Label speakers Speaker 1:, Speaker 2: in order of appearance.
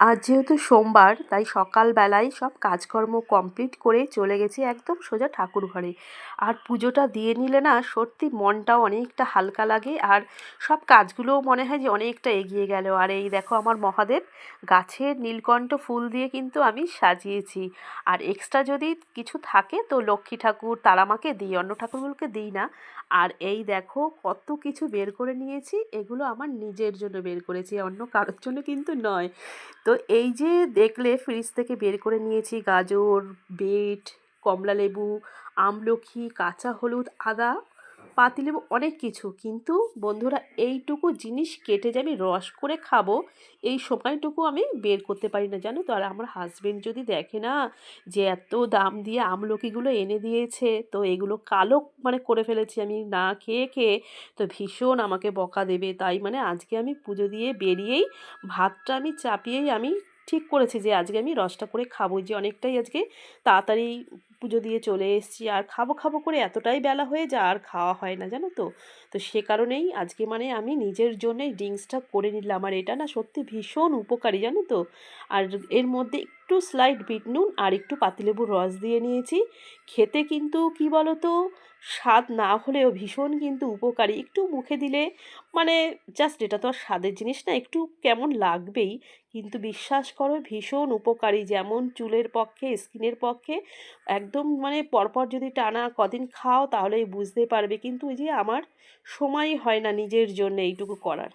Speaker 1: আজ যেহেতু সোমবার, তাই সকালবেলায় সব কাজকর্ম কমপ্লিট করে চলে গেছি একদম সোজা ঠাকুর ঘরে। আর পুজোটা দিয়ে নিলে না সত্যি মনটাও অনেকটা হালকা লাগে আর সব কাজগুলোও মনে হয় যে অনেকটা এগিয়ে গেল। আর এই দেখো আমার মহাদেব, গাছের নীলকণ্ঠ ফুল দিয়ে কিন্তু আমি সাজিয়েছি। আর এক্সট্রা যদি কিছু থাকে তো লক্ষ্মী ঠাকুর, তারামাকে দিই, অন্য ঠাকুরগুলোকে দিই না। আর এই দেখো কত কিছু বের করে নিয়েছি, এগুলো আমার নিজের জন্য বের করেছি, অন্য কারোর জন্য কিন্তু নয়। তো এই যে দেখলে ফ্রিজ থেকে বের করে নিয়েছি গাজর, বিট, কমলালেবু, আমলখি, কাঁচা হলুদ, আদা পাতিলেবু অনেক কিছু। কিন্তু বন্ধুরা, এইটুকু জিনিস কেটে যে আমি রস করে খাব, এই সময়টুকু আমি বের করতে পারি না, জানো তো? আর আমার হাজব্যান্ড যদি দেখে না যে এত দাম দিয়ে আমলকিগুলো এনে দিয়েছে, তো এগুলো কালো মানে করে ফেলেছি আমি না খেয়ে খেয়ে, তো ভীষণ আমাকে বকা দেবে। তাই মানে আজকে আমি পুজো দিয়ে বেরিয়েই ভাতটা আমি চাপিয়েই আমি ঠিক করেছি যে আজকে আমি রসটা করে খাব যে অনেকটাই আজকে তাড়াতাড়ি পুজো দিয়ে চলে এসেছি। আর খাব খাব করে এতটাই বেলা হয়ে যা আর খাওয়া হয় না, জানো তো? তো সে কারণেই আজকে মানে আমি নিজের জন্যই ড্রিঙ্কসটা করে নিলাম। আর এটা না সত্যি ভীষণ উপকারী, জানো তো? আর এর মধ্যে একটু স্লাইড বিট নুন আর একটু পাতিলেবুর রস দিয়ে নিয়েছি। খেতে কিন্তু, কি বলো তো স্বাদ না হলেও ভীষণ কিন্তু উপকারী। একটু মুখে দিলে মানে জাস্ট এটা তো আর স্বাদের জিনিস না, একটু কেমন লাগবেই। কিন্তু বিশ্বাস করো, ভীষণ উপকারী। যেমন চুলের পক্ষে, স্কিনের পক্ষে, একদম মানে পরপর যদি টানা কদিন খাও, তাহলেই বুঝতে পারবে। কিন্তু ওই যে আমার সময় হয় না নিজের জন্য এইটুকু করার।